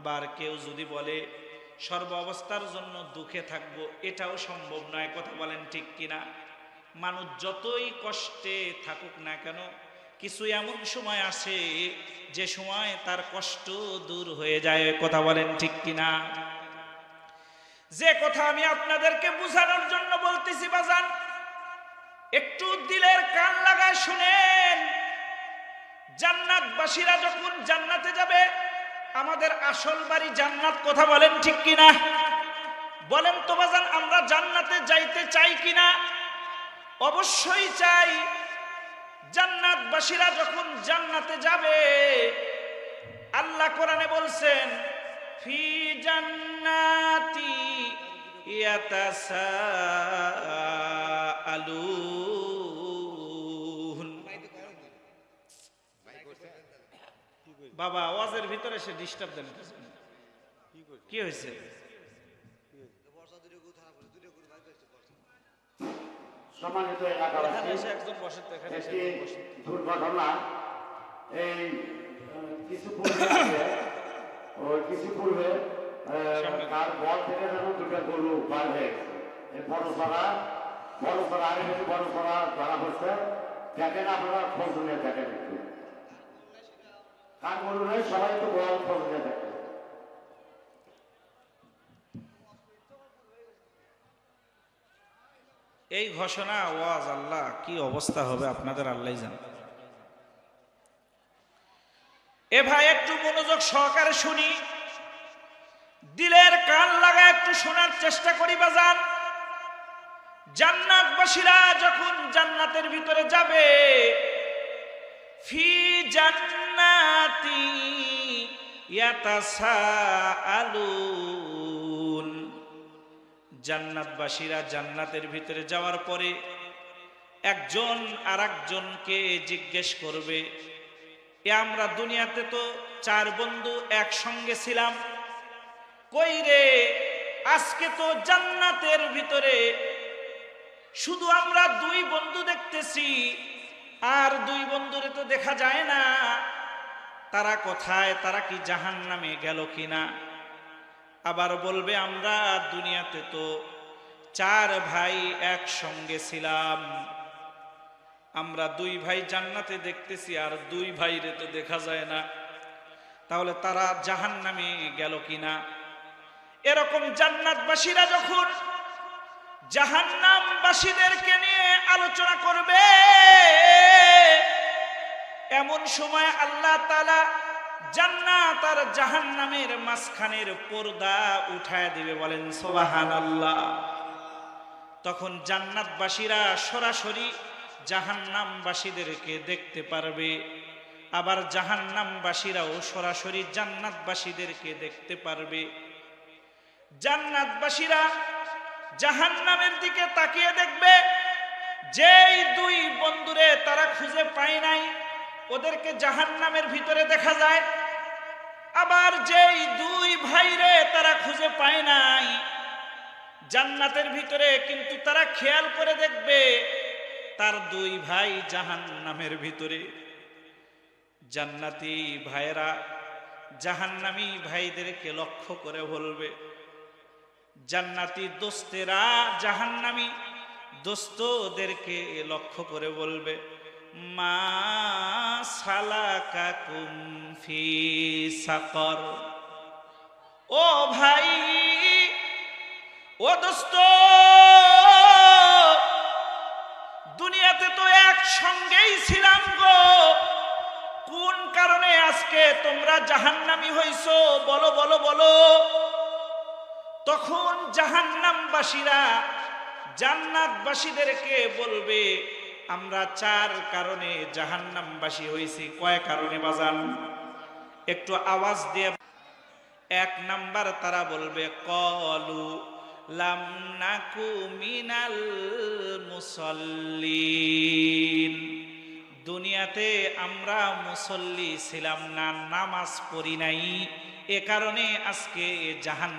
আবার কেউ যদি বলে সর্ব অবস্থার জন্য দুঃখে থাকব, এটাও সম্ভব নয়, কথা বলেন ঠিক কিনা? মানুষ যতই কষ্টে থাকুক না কেন, কিছু এমন সময় আসে যে সময় তার কষ্ট দূর হয়ে যায়, কথা বলেন ঠিক কিনা? যে কথা আমি আপনাদেরকে বোঝানোর জন্য বলতেছি, বাজান, একটু দিলের কান লাগায় শুনেন, জান্নাতবাসীরা যখন জান্নাতে যাবে আমাদের আসল বাড়ি জান্নাত, কথা বলেন ঠিক কিনা? বলেন তো বাজান, আমরা জান্নাতে যাইতে চাই কিনা? অবশ্যই চাই। জান্নাতবাসীরা যখন জান্নাতে যাবে, আল্লাহ কোরআনে বলছেন, ফি জান্নাতি ইয়াতাসাআলুন বাবা আওয়াজের ভিতরে সে ডিস্টার্ব দেন। কি হয়েছে? সম্মানিত দুর্ঘটনা এই কিছু পূর্বে ওই কিছু পূর্বে সামনে। তার বল থেকে যেন দুটো গরু বার হয়ে এই বড় বড় আগে বড় পাড়া ধরা হচ্ছে দেখেন আপনারা খোঁজ নিয়ে দেখেন একটু। কার গরু নয় সবাই তো খোঁজ নিয়ে দেখেন এই ঘোষণা, ওয়াজ, আল্লাহ, কি অবস্থা হবে আপনাদের আল্লাহ জান। এ ভাই, একটু মনোযোগ সহকারে শুনি। দিলের কান লাগা একটু শোনার চেষ্টা করি বাজান। জান্নাতবাসীরা যখন জান্নাতের ভিতরে যাবে ফি জান্নাতি ইয়াতাসাআলুন। জান্নাতবাসীরা জান্নাতের ভিতরে যাওয়ার পরে একজন আর একজনকে জিজ্ঞেস করবে, এ আমরা দুনিয়াতে তো চার বন্ধু একসঙ্গে ছিলাম, কই রে, আজকে তো জান্নাতের ভিতরে। শুধু আমরা দুই বন্ধু দেখতেছি আর দুই বন্ধুরে তো দেখা যায় না। তারা কোথায়, তারা কি জাহান নামে গেল কিনা? আবার বলবে, আমরা দুনিয়াতে তো চার ভাই একসঙ্গে ছিলাম। আমরা দুই ভাই জান্নাতে দেখতেছি, আর দুই ভাইরে তো দেখা যায় না। তাহলে তারা জাহান নামে গেল কিনা? এরকম জান্নাতবাসীরা যখন জাহান্নামবাসীদেরকে নিয়ে আলোচনা করবে। এমন সময় আল্লাহ তালা জান্নাত আর জাহান্নামের মাঝখানের পর্দা উঠায় দিবে, বলেন সোবাহান আল্লাহ তখন জান্নাতবাসীরা সরাসরি জাহান্নামবাসীদেরকে দেখতে পারবে। আবার জাহান্নামবাসীরাও সরাসরি জান্নাতবাসীদেরকে দেখতে পারবে। জান্নাতবাসীরা জাহান্নামের দিকে তাকিয়ে দেখবে, যেই দুই বন্ধুরে তারা খুঁজে পায় নাই, ওদেরকে জাহান্নামের ভিতরে দেখা যায়। আবার যেই দুই ভাইরে তারা খুঁজে পায় নাই, জান্নাতের ভিতরে কিন্তু তারা খেয়াল করে দেখবে, তার দুই ভাই জাহান্নামের ভিতরে। জান্নাতি ভাইরা জাহান্নামী ভাইদেরকে লক্ষ্য করে বলবে জান্নাতি দোস্তেরা জাহান্নামী। দোস্তদেরকে লক্ষ্য করে বলবে, মা ও ভাই, ও দোস্ত, দুনিয়াতে তো একসঙ্গেই ছিলাম গো। কোন কারণে আজকে তোমরা জাহান্নামি হইছো? বলো বলো বলো। তখন জাহান্নামবাসীরা জান্নাতবাসীদেরকে বলবে, আমরা চার কারণে জাহান্নামবাসী হয়েছি। কয় কারণে বাজান? একটু আওয়াজ দিয়ে এক নাম্বার তারা বলবে, কলু লাম নাকু মিনাল মুসল্লিন। দুনিয়াতে আমরা মুসল্লি ছিলাম না, নামাজ পড়ি নাই। এ কারণে আজকে জাহান